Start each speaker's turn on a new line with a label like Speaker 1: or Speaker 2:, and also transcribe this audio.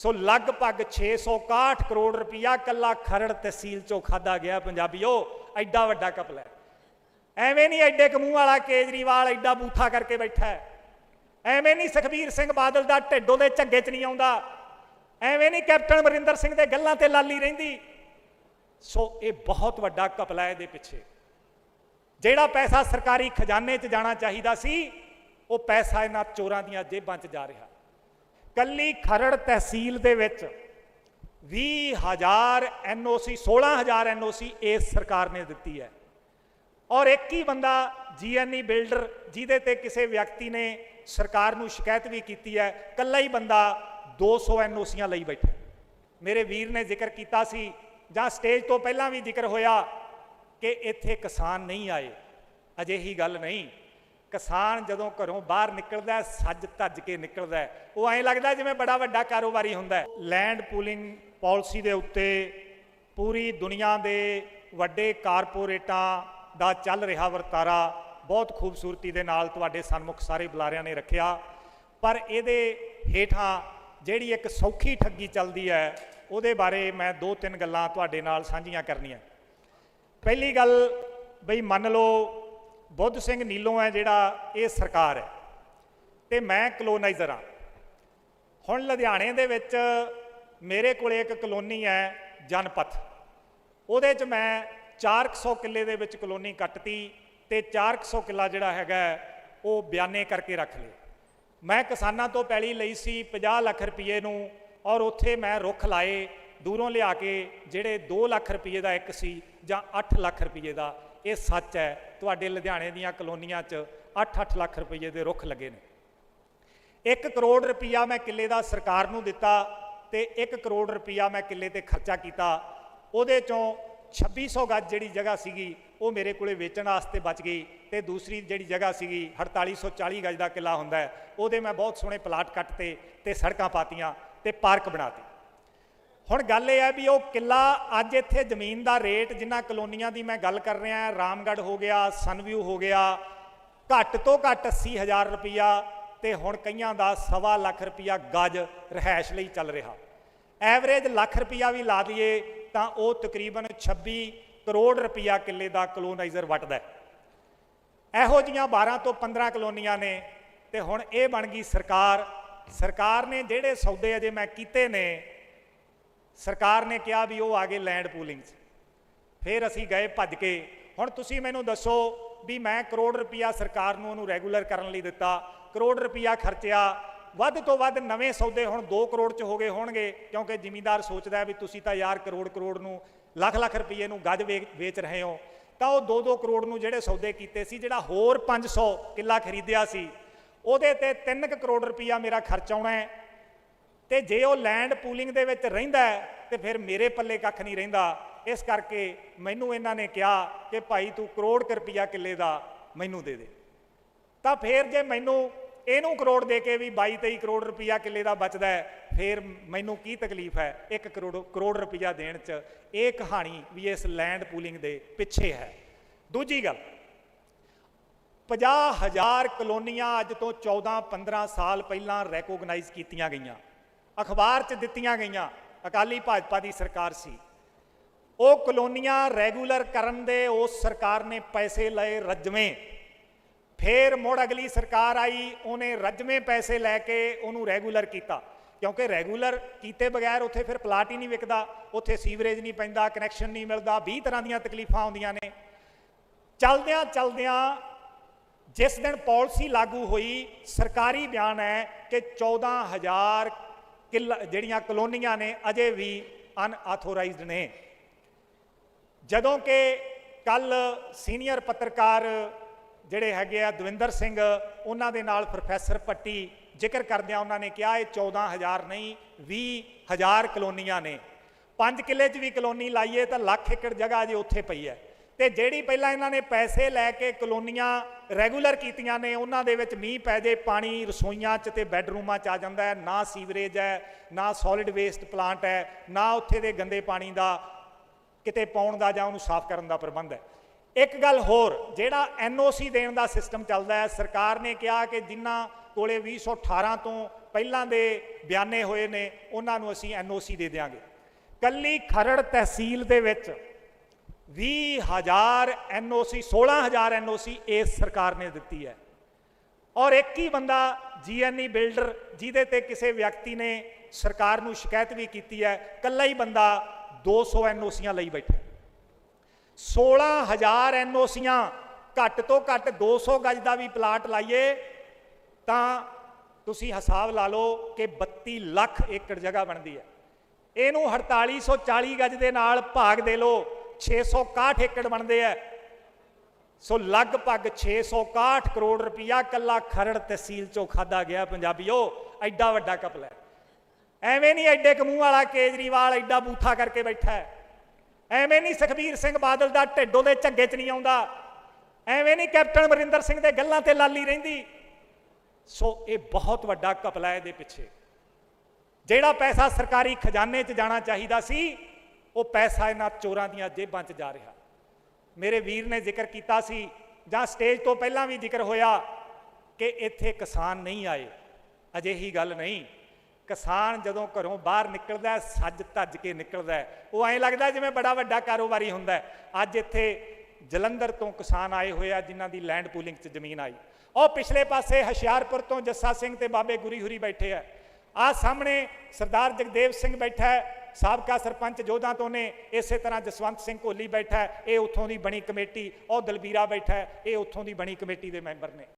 Speaker 1: ਸੋ ਲਗਭਗ 661 ਕਰੋੜ ਰੁਪਇਆ ਕੱਲਾ ਖਰੜ ਤਹਿਸੀਲ ਚੋਂ ਖਾਦਾ ਗਿਆ ਪੰਜਾਬੀਓ, ਐਡਾ ਵੱਡਾ ਕਪਲ ਹੈ। ਐਵੇਂ ਨਹੀਂ ਐਡੇ ਕਮੂਹ ਵਾਲਾ ਕੇਜਰੀਵਾਲ ਐਡਾ ਬੂਥਾ ਕਰਕੇ ਬੈਠਾ ਹੈ। ਐਵੇਂ ਨਹੀਂ ਸੁਖਬੀਰ ਸਿੰਘ ਬਾਦਲ ਦਾ ਢਿੱਡੋਂ ਦੇ ਝੱਗੇ 'ਚ ਨਹੀਂ ਆਉਂਦਾ। ਐਵੇਂ ਨਹੀਂ ਕੈਪਟਨ ਅਮਰਿੰਦਰ ਸਿੰਘ ਦੇ ਗੱਲਾਂ ਤੇ ਲਾਲੀ ਰਹਿੰਦੀ। ਸੋ ਇਹ ਬਹੁਤ ਵੱਡਾ ਕਪਲਾ ਹੈ ਇਹਦੇ ਪਿੱਛੇ। ਜਿਹੜਾ ਪੈਸਾ ਸਰਕਾਰੀ ਖਜ਼ਾਨੇ 'ਚ ਜਾਣਾ ਚਾਹੀਦਾ ਸੀ, ਉਹ ਪੈਸਾ ਇਹਨਾਂ ਚੋਰਾਂ ਦੀਆਂ ਜੇਬਾਂ 'ਚ ਜਾ ਰਿਹਾ। ਕੱਲੀ ਖਰੜ ਤਹਿਸੀਲ ਦੇ ਵਿੱਚ 20000 ਐਨਓਸੀ 16000 ਐਨਓਸੀ ਇਸ ਸਰਕਾਰ ਨੇ ਦਿੱਤੀ ਹੈ। ਔਰ ਇੱਕ ਹੀ ਬੰਦਾ ਜੀਐਨਈ ਬਿਲਡਰ, ਜਿਹਦੇ ਤੇ ਕਿਸੇ ਵਿਅਕਤੀ ਨੇ ਸਰਕਾਰ ਨੂੰ ਸ਼ਿਕਾਇਤ ਵੀ ਕੀਤੀ ਹੈ, ਕੱਲਾ ਹੀ ਬੰਦਾ 200 ਐਨਓਸੀਆਂ ਲਈ ਬੈਠਾ ਮੇਰੇ ਵੀਰ ਨੇ ਜ਼ਿਕਰ ਕੀਤਾ ਸੀ, ਜਾਂ ਸਟੇਜ ਤੋਂ ਪਹਿਲਾਂ ਵੀ ਜ਼ਿਕਰ ਹੋਇਆ ਕਿ ਇੱਥੇ ਕਿਸਾਨ ਨਹੀਂ ਆਏ। ਅਜਿਹੀ ਗੱਲ ਨਹੀਂ। ਕਿਸਾਨ ਜਦੋਂ ਘਰੋਂ ਬਾਹਰ ਨਿਕਲਦਾ ਸੱਜ ਧੱਜ ਕੇ ਨਿਕਲਦਾ ਉਹ ਐਂ ਲੱਗਦਾ ਜਿਵੇਂ ਬੜਾ ਵੱਡਾ ਕਾਰੋਬਾਰੀ ਹੁੰਦਾ ਲੈਂਡ ਪੂਲਿੰਗ ਪਾਲਿਸੀ ਦੇ ਉੱਤੇ ਪੂਰੀ ਦੁਨੀਆ ਦੇ ਵੱਡੇ ਕਾਰਪੋਰੇਟਾਂ ਦਾ ਚੱਲ ਰਿਹਾ ਵਰਤਾਰਾ ਬਹੁਤ ਖੂਬਸੂਰਤੀ ਦੇ ਨਾਲ ਤੁਹਾਡੇ ਸਨਮੁਖ ਸਾਰੇ ਬੁਲਾਰਿਆਂ ਨੇ ਰੱਖਿਆ। ਪਰ ਇਹਦੇ ਹੇਠਾਂ ਜਿਹੜੀ ਇੱਕ ਸੌਖੀ ਠੱਗੀ ਚੱਲਦੀ ਹੈ, ਉਹਦੇ ਬਾਰੇ ਮੈਂ ਦੋ ਤਿੰਨ ਗੱਲਾਂ ਤੁਹਾਡੇ ਨਾਲ ਸਾਂਝੀਆਂ ਕਰਨੀਆਂ। ਪਹਿਲੀ ਗੱਲ ਬਈ ਮੰਨ ਲਓ ਬੁੱਧ ਸਿੰਘ ਨੀਲੋਂ ਹੈ ਜਿਹੜਾ ਇਹ ਸਰਕਾਰ ਹੈ। ਤੇ ਮੈਂ ਕਲੋਨਾਈਜ਼ਰ ਹਾਂ। ਹੁਣ ਲੁਧਿਆਣੇ ਦੇ ਵਿੱਚ ਮੇਰੇ ਕੋਲੇ ਇੱਕ ਕਲੋਨੀ ਹੈ ਜਨਪਥ। ਉਹਦੇ 'ਚ ਮੈਂ 400 ਕਿੱਲੇ ਦੇ ਵਿੱਚ ਕਲੋਨੀ ਕੱਟਤੀ ਤੇ 400 ਕਿੱਲਾ ਜਿਹੜਾ ਹੈਗਾ ਉਹ ਬਿਆਨੇ ਕਰਕੇ ਰੱਖ ਲਏ। ਮੈਂ ਕਿਸਾਨਾਂ ਤੋਂ ਪੈਲੀ ਲਈ ਸੀ 50 ਲੱਖ ਰੁਪਏ ਨੂੰ, ਔਰ ਉੱਥੇ ਮੈਂ ਰੁੱਖ ਲਾਏ, ਦੂਰੋਂ ਲਿਆ ਕੇ, ਜਿਹੜੇ 2 ਲੱਖ ਰੁਪਏ ਦਾ ਇੱਕ ਸੀ ਜਾਂ 8 ਲੱਖ ਰੁਪਏ ਦਾ ਇਹ ਸੱਚ ਹੈ, ਤੁਹਾਡੇ ਲੁਧਿਆਣੇ ਦੀਆਂ ਕਲੋਨੀਆਂ 'ਚ 8-8 ਲੱਖ ਰੁਪਏ ਦੇ ਰੁੱਖ ਲੱਗੇ ਨੇ। 1 ਕਰੋੜ ਰੁਪਇਆ ਮੈਂ ਕਿੱਲੇ ਦਾ ਸਰਕਾਰ ਨੂੰ ਦਿੱਤਾ ਤੇ 1 ਕਰੋੜ ਰੁਪਇਆ ਮੈਂ ਕਿੱਲੇ ਤੇ ਖਰਚਾ ਕੀਤਾ। ਉਹਦੇ ਚੋਂ 2600 ਗੱਜ ਜਿਹੜੀ ਜਗ੍ਹਾ ਸੀਗੀ, ਉਹ ਮੇਰੇ ਕੋਲੇ ਵੇਚਣ ਵਾਸਤੇ ਬਚ ਗਈ ਤੇ ਦੂਸਰੀ ਜਿਹੜੀ ਜਗ੍ਹਾ ਸੀਗੀ 4840 ਗੱਜ ਦਾ ਕਿੱਲਾ ਹੁੰਦਾ ਉਹਦੇ ਮੈਂ ਬਹੁਤ ਸੋਹਣੇ ਪਲਾਟ ਕੱਟਤੇ ਤੇ ਸੜਕਾਂ ਪਾਤੀਆਂ ਤੇ ਪਾਰਕ ਬਣਾਤੇ। ਹੁਣ ਗੱਲ ਇਹ ਹੈ ਵੀ ਉਹ ਕਿੱਲਾ ਅੱਜ ਇੱਥੇ ਜ਼ਮੀਨ ਦਾ ਰੇਟ ਜਿੰਨਾ ਕਲੋਨੀਆਂ ਦੀ ਮੈਂ ਗੱਲ ਕਰ ਰਿਹਾ ਰਾਮਗੜ੍ਹ ਹੋ ਗਿਆ ਸਨਵਿਊ ਹੋ ਗਿਆ, ਘੱਟ ਤੋਂ ਘੱਟ 80000 ਰੁਪਇਆ ਤੇ ਹੁਣ ਕਈਆਂ ਦਾ ਸਵਾ ਲੱਖ ਰੁਪਇਆ ਗਜ ਰਹਿائش ਲਈ ਚੱਲ ਰਿਹਾ। ਐਵਰੇਜ ਲੱਖ ਰੁਪਇਆ ਵੀ ਲਾ ਦਈਏ ਤਾਂ ਉਹ ਤਕਰੀਬਨ 26 ਕਰੋੜ ਰੁਪਇਆ ਕਿੱਲੇ ਦਾ ਕਲੋਨਾਈਜ਼ਰ ਵਟਦਾ ਇਹੋ ਜੀਆਂ 12 ਤੋਂ 15 ਕਲੋਨੀਆਂ ਨੇ ਤੇ ਹੁਣ ਇਹ ਬਣ ਗਈ ਸਰਕਾਰ। ਸਰਕਾਰ ਨੇ ਜਿਹੜੇ ਸੌਦੇ ਅਜੇ ਮੈਂ ਕੀਤੇ ਨੇ ਸਰਕਾਰ ਨੇ ਕਿਹਾ ਵੀ ਉਹ ਆ ਗਏ ਲੈਂਡ ਪੂਲਿੰਗ 'ਚ। ਫਿਰ ਅਸੀਂ ਗਏ ਭੱਜ ਕੇ। ਹੁਣ ਤੁਸੀਂ ਮੈਨੂੰ ਦੱਸੋ ਵੀ ਮੈਂ ਕਰੋੜ ਰੁਪਇਆ ਸਰਕਾਰ ਨੂੰ ਉਹਨੂੰ ਰੈਗੂਲਰ ਕਰਨ ਲਈ ਦਿੱਤਾ। ਕਰੋੜ ਰੁਪਇਆ ਖਰਚਿਆ। ਵੱਧ ਤੋਂ ਵੱਧ ਨਵੇਂ ਸੌਦੇ ਹੁਣ 2 ਕਰੋੜ 'ਚ ਹੋ ਗਏ ਹੋਣਗੇ। ਕਿਉਂਕਿ ਜ਼ਿਮੀਂਦਾਰ ਸੋਚਦਾ ਵੀ ਤੁਸੀਂ ਤਾਂ ਯਾਰ ਕਰੋੜ ਕਰੋੜ ਨੂੰ ਲੱਖ ਲੱਖ ਰੁਪਏ ਨੂੰ ਗੱਜ ਵੇ- ਵੇਚ ਰਹੇ ਹੋ। ਤਾਂ ਉਹ 2-2 ਕਰੋੜ ਨੂੰ ਜਿਹੜੇ ਸੌਦੇ ਕੀਤੇ ਸੀ, ਜਿਹੜਾ ਹੋਰ 500 ਕਿੱਲਾ ਖਰੀਦਿਆ ਸੀ, ਉਹਦੇ ਤੇ 3 ਕਰੋੜ ਰੁਪਇਆ ਮੇਰਾ ਖਰਚ ਆਉਣਾ ਹੈ। ਤੇ ਜੇ ਉਹ ਲੈਂਡ ਪੂਲਿੰਗ ਦੇ ਵਿੱਚ ਰਹਿੰਦਾ ਹੈ, ਤੇ ਫਿਰ ਮੇਰੇ ਪੱਲੇ ਕੱਖ ਨਹੀਂ ਰਹਿੰਦਾ। ਇਸ ਕਰਕੇ ਮੈਨੂੰ ਇਹਨਾਂ ਨੇ ਕਿਹਾ ਕਿ ਭਾਈ ਤੂੰ ਕਰੋੜ ਕੁ ਰੁਪਈਆ ਕਿੱਲੇ ਦਾ ਮੈਨੂੰ ਦੇ ਦੇ। ਤਾਂ ਫਿਰ ਜੇ ਮੈਨੂੰ ਇਹਨੂੰ ਕਰੋੜ ਦੇ ਕੇ ਵੀ 22 23 ਕਰੋੜ ਰੁਪਈਆ ਕਿੱਲੇ ਦਾ ਬਚਦਾ ਫਿਰ ਮੈਨੂੰ ਕੀ ਤਕਲੀਫ ਹੈ? 1 ਕਰੋੜ ਕਰੋੜ ਰੁਪਈਆ ਦੇਣ 'ਚ ਇਹ ਕਹਾਣੀ ਵੀ ਇਸ ਲੈਂਡ ਪੂਲਿੰਗ ਦੇ ਪਿੱਛੇ ਹੈ। ਦੂਜੀ ਗੱਲ 50000 ਕਲੋਨੀਆਂ ਅੱਜ ਤੋਂ 14 15 ਸਾਲ ਪਹਿਲਾਂ ਰੈਕੋਗਨਾਈਜ਼ ਕੀਤੀਆਂ ਗਈਆਂ। ਅਖਬਾਰ 'ਚ ਦਿੱਤੀਆਂ ਗਈਆਂ। ਅਕਾਲੀ ਭਾਜਪਾ ਦੀ ਸਰਕਾਰ ਸੀ। ਉਹ ਕਲੋਨੀਆਂ ਰੈਗੂਲਰ ਕਰਨ ਦੇ ਉਸ ਸਰਕਾਰ ਨੇ ਪੈਸੇ ਲਏ ਰਜਵੇਂ। ਫੇਰ ਮੁੜ ਅਗਲੀ ਸਰਕਾਰ ਆਈ, ਉਹਨੇ ਰਜਵੇਂ ਪੈਸੇ ਲੈ ਕੇ ਉਹਨੂੰ ਰੈਗੂਲਰ ਕੀਤਾ। ਕਿਉਂਕਿ ਰੈਗੂਲਰ ਕੀਤੇ ਬਗੈਰ ਉੱਥੇ ਫਿਰ ਪਲਾਟ ਹੀ ਨਹੀਂ ਵਿਕਦਾ, ਉੱਥੇ ਸੀਵਰੇਜ ਨਹੀਂ ਪੈਂਦਾ ਕਨੈਕਸ਼ਨ ਨਹੀਂ ਮਿਲਦਾ 20 ਤਰ੍ਹਾਂ ਦੀਆਂ ਤਕਲੀਫਾਂ ਆਉਂਦੀਆਂ ਨੇ। ਚਲਦਿਆਂ ਚਲਦਿਆਂ ਜਿਸ ਦਿਨ ਪਾਲਿਸੀ ਲਾਗੂ ਹੋਈ, ਸਰਕਾਰੀ ਬਿਆਨ ਹੈ ਕਿ 14000 ਕਿੱਲਾ ਜਿਹੜੀਆਂ ਕਲੋਨੀਆਂ ਨੇ ਅਜੇ ਵੀ ਅਨਆਥੋਰਾਈਜ਼ਡ ਨੇ। ਜਦੋਂ ਕਿ ਕੱਲ ਸੀਨੀਅਰ ਪੱਤਰਕਾਰ ਜਿਹੜੇ ਹੈਗੇ ਆ ਦਵਿੰਦਰ ਸਿੰਘ, ਉਹਨਾਂ ਦੇ ਨਾਲ ਪ੍ਰੋਫੈਸਰ ਪੱਟੀ ਜ਼ਿਕਰ ਕਰਦਿਆਂ ਉਹਨਾਂ ਨੇ ਕਿਹਾ, ਇਹ 14000 ਨਹੀਂ 20000 ਕਲੋਨੀਆਂ ਨੇ। ਪੰਜ ਕਿੱਲੇ 'ਚ ਵੀ ਕਲੋਨੀ ਲਾਈਏ ਤਾਂ ਲੱਖ ਏਕੜ ਜਗ੍ਹਾ ਜੇ ਉੱਥੇ ਪਈ ਹੈ। ਤੇ ਜਿਹੜੀ ਪਹਿਲਾਂ ਇਹਨਾਂ ਨੇ ਪੈਸੇ ਲੈ ਕੇ ਕਲੋਨੀਆਂ ਰੈਗੂਲਰ ਕੀਤੀਆਂ ਨੇ, ਉਹਨਾਂ ਦੇ ਵਿੱਚ ਮੀਂਹ ਪੈ ਜੇ, ਪਾਣੀ ਰਸੋਈਆਂ 'ਚ ਤੇ ਬੈੱਡਰੂਮਾਂ 'ਚ ਆ ਜਾਂਦਾ ਹੈ, ਨਾ ਸੀਵਰੇਜ ਹੈ, ਨਾ ਸੋਲਿਡ ਵੇਸਟ ਪਲਾਂਟ ਹੈ, ਨਾ ਉੱਥੇ ਦੇ ਗੰਦੇ ਪਾਣੀ ਦਾ ਕਿਤੇ ਪਾਉਣ ਦਾ ਜਾਂ ਉਹਨੂੰ ਸਾਫ਼ ਕਰਨ ਦਾ ਪ੍ਰਬੰਧ ਹੈ। ਇੱਕ ਗੱਲ ਹੋਰ, ਜਿਹੜਾ ਐਨਓਸੀ ਦੇਣ ਦਾ ਸਿਸਟਮ ਚੱਲਦਾ ਹੈ, ਸਰਕਾਰ ਨੇ ਕਿਹਾ ਕਿ ਜਿਨ੍ਹਾਂ ਕੋਲੇ 2018 ਤੋਂ ਪਹਿਲਾਂ ਦੇ ਬਿਆਨੇ ਹੋਏ ਨੇ, ਉਹਨਾਂ ਨੂੰ ਅਸੀਂ ਐਨਓਸੀ ਦੇ ਦਿਆਂਗੇ। ਕੱਲੀ ਖਰੜ ਤਹਿਸੀਲ ਦੇ ਵਿੱਚ 20000 ਐਨਓਸੀ 16000 ਐਨਓਸੀ ਇਸ ਸਰਕਾਰ ਨੇ ਦਿੱਤੀ ਹੈ ਔਰ ਇੱਕ ਹੀ ਬੰਦਾ ਜੀਐਨਈ ਬਿਲਡਰ, ਜਿਹਦੇ ਤੇ ਕਿਸੇ ਵਿਅਕਤੀ ਨੇ ਸਰਕਾਰ ਨੂੰ ਸ਼ਿਕਾਇਤ ਵੀ ਕੀਤੀ ਹੈ ਕੱਲਾ ਹੀ ਬੰਦਾ 200 ਐਨਓਸੀਆਂ ਲਈ ਬੈਠਾ ਹੈ। 16000 ਐਨਓਸੀਆਂ ਘੱਟ ਤੋਂ ਘੱਟ 200 ਗਜ ਦਾ ਵੀ ਪਲਾਟ ਲਾਈਏ, ਤਾਂ ਤੁਸੀਂ ਹਿਸਾਬ ਲਾ ਲਓ ਕਿ 32 ਲੱਖ ਏਕੜ ਜਗ੍ਹਾ ਬਣਦੀ ਹੈ ਇਹਨੂੰ 4840 ਗਜ ਦੇ ਨਾਲ ਭਾਗ ਦੇ ਲਓ 661 ਏਕੜ ਬਣਦੇ ਆ। ਸੋ ਲਗਭਗ 661 ਕਰੋੜ ਰੁਪਇਆ ਕੱਲਾ ਖਰੜ ਤਹਿਸੀਲ ਚੋਂ ਖਾਦਾ ਗਿਆ ਪੰਜਾਬੀਓ। ਐਡਾ ਵੱਡਾ ਕਪਲ ਹੈ। ਐਵੇਂ ਨਹੀਂ ਐਡੇ ਕਮੂਹ ਵਾਲਾ ਕੇਜਰੀਵਾਲ ਐਡਾ ਬੂਥਾ ਕਰਕੇ ਬੈਠਾ ਹੈ। ਐਵੇਂ ਨਹੀਂ ਸੁਖਬੀਰ ਸਿੰਘ ਬਾਦਲ ਦਾ ਢਿੱਡੋਂ ਦੇ ਝੱਗੇ 'ਚ ਨਹੀਂ ਆਉਂਦਾ। ਐਵੇਂ ਨਹੀਂ ਕੈਪਟਨ ਅਮਰਿੰਦਰ ਸਿੰਘ ਦੇ ਗੱਲਾਂ ਤੇ ਲਾਲੀ ਰਹਿੰਦੀ। ਸੋ ਇਹ ਬਹੁਤ ਵੱਡਾ ਕਪਲਾ ਹੈ ਇਹਦੇ ਪਿੱਛੇ। ਜਿਹੜਾ ਪੈਸਾ ਸਰਕਾਰੀ ਖਜ਼ਾਨੇ 'ਚ ਜਾਣਾ ਚਾਹੀਦਾ ਸੀ ਉਹ ਪੈਸਾ ਇਹਨਾਂ ਚੋਰਾਂ ਦੀਆਂ ਜੇਬਾਂ 'ਚ ਜਾ ਰਿਹਾ। ਮੇਰੇ ਵੀਰ ਨੇ ਜ਼ਿਕਰ ਕੀਤਾ ਸੀ, ਜਾਂ ਸਟੇਜ ਤੋਂ ਪਹਿਲਾਂ ਵੀ ਜ਼ਿਕਰ ਹੋਇਆ ਕਿ ਇੱਥੇ ਕਿਸਾਨ ਨਹੀਂ ਆਏ। ਅਜਿਹੀ ਗੱਲ ਨਹੀਂ। ਕਿਸਾਨ ਜਦੋਂ ਘਰੋਂ ਬਾਹਰ ਨਿਕਲਦਾ, ਸੱਜ ਧੱਜ ਕੇ ਨਿਕਲਦਾ। ਉਹ ਐਂ ਲੱਗਦਾ ਜਿਵੇਂ ਬੜਾ ਵੱਡਾ ਕਾਰੋਬਾਰੀ ਹੁੰਦਾ। ਅੱਜ ਇੱਥੇ ਜਲੰਧਰ ਤੋਂ ਕਿਸਾਨ ਆਏ ਹੋਏ ਆ, ਜਿਨ੍ਹਾਂ ਦੀ ਲੈਂਡ ਪੂਲਿੰਗ 'ਚ ਜ਼ਮੀਨ ਆਈ। ਉਹ ਪਿਛਲੇ ਪਾਸੇ ਹੁਸ਼ਿਆਰਪੁਰ ਤੋਂ ਜੱਸਾ ਸਿੰਘ ਤੇ ਬਾਬੇ ਗੁਰੀ ਹੁਰੀ ਬੈਠੇ ਆ। ਆ ਸਾਹਮਣੇ ਸਰਦਾਰ ਜਗਦੇਵ ਸਿੰਘ ਬੈਠਾ ਹੈ। ਸਾਬਕਾ ਸਰਪੰਚ ਜੋਧਾਂ ਤੋਂ ਨੇ, ਇਸੇ ਤਰ੍ਹਾਂ ਜਸਵੰਤ ਸਿੰਘ ਕੋਹਲੀ ਬੈਠਾ ਇਹ ਉੱਥੋਂ ਦੀ ਬਣੀ ਕਮੇਟੀ, ਉਹ ਦਲਬੀਰਾ ਬੈਠਾ ਇਹ ਉੱਥੋਂ ਦੀ ਬਣੀ ਕਮੇਟੀ ਦੇ ਮੈਂਬਰ ਨੇ।